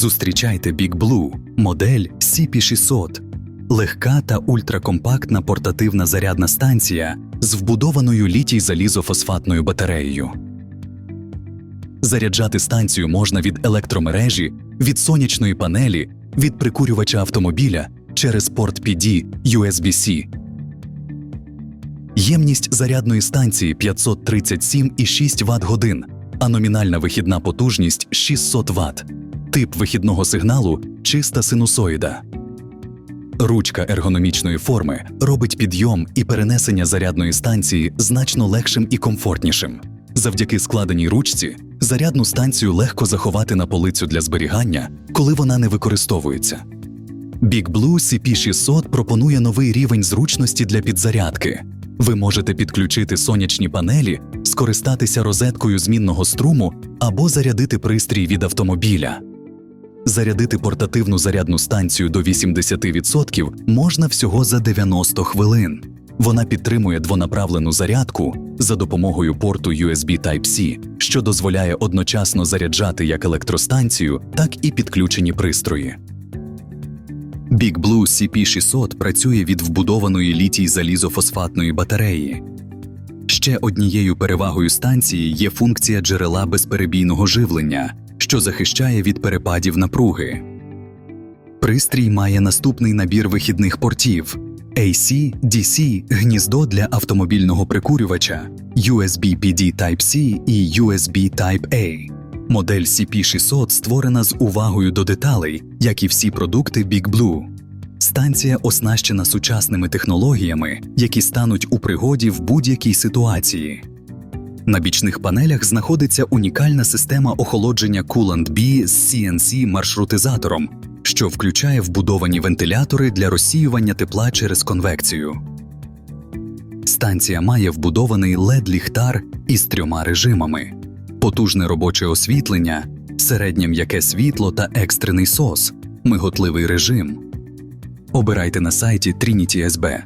Зустрічайте Big Blue, модель CP600. Легка та ультракомпактна портативна зарядна станція з вбудованою літій залізофосфатною батареєю. Заряджати станцію можна від електромережі, від сонячної панелі, від прикурювача автомобіля через порт PD USB-C. Ємність зарядної станції 537,6 Вт годин, а номінальна вихідна потужність 600 Вт. Тип вихідного сигналу чиста синусоїда. Ручка ергономічної форми робить підйом і перенесення зарядної станції значно легшим і комфортнішим. Завдяки складеній ручці зарядну станцію легко заховати на полицю для зберігання, коли вона не використовується. Big Blue CP600 пропонує новий рівень зручності для підзарядки. Ви можете підключити сонячні панелі, скористатися розеткою змінного струму або зарядити пристрій від автомобіля. Зарядити портативну зарядну станцію до 80% можна всього за 90 хвилин. Вона підтримує двонаправлену зарядку за допомогою порту USB Type-C, що дозволяє одночасно заряджати як електростанцію, так і підключені пристрої. Big Blue CP600 працює від вбудованої літій залізофосфатної батареї. Ще однією перевагою станції є функція джерела безперебійного живлення, що захищає від перепадів напруги. Пристрій має наступний набір вихідних портів: AC, DC, гніздо для автомобільного прикурювача, USB PD Type-C і USB Type-A. Модель CP600 створена з увагою до деталей, як і всі продукти Big Blue. Станція оснащена сучасними технологіями, які стануть у пригоді в будь-якій ситуації. На бічних панелях знаходиться унікальна система охолодження Coolant B з CNC маршрутизатором, що включає вбудовані вентилятори для розсіювання тепла через конвекцію. Станція має вбудований LED-ліхтар із трьома режимами: потужне робоче освітлення, середнє м'яке світло та екстрений сос, миготливий режим. Обирайте на сайті Trinity SB.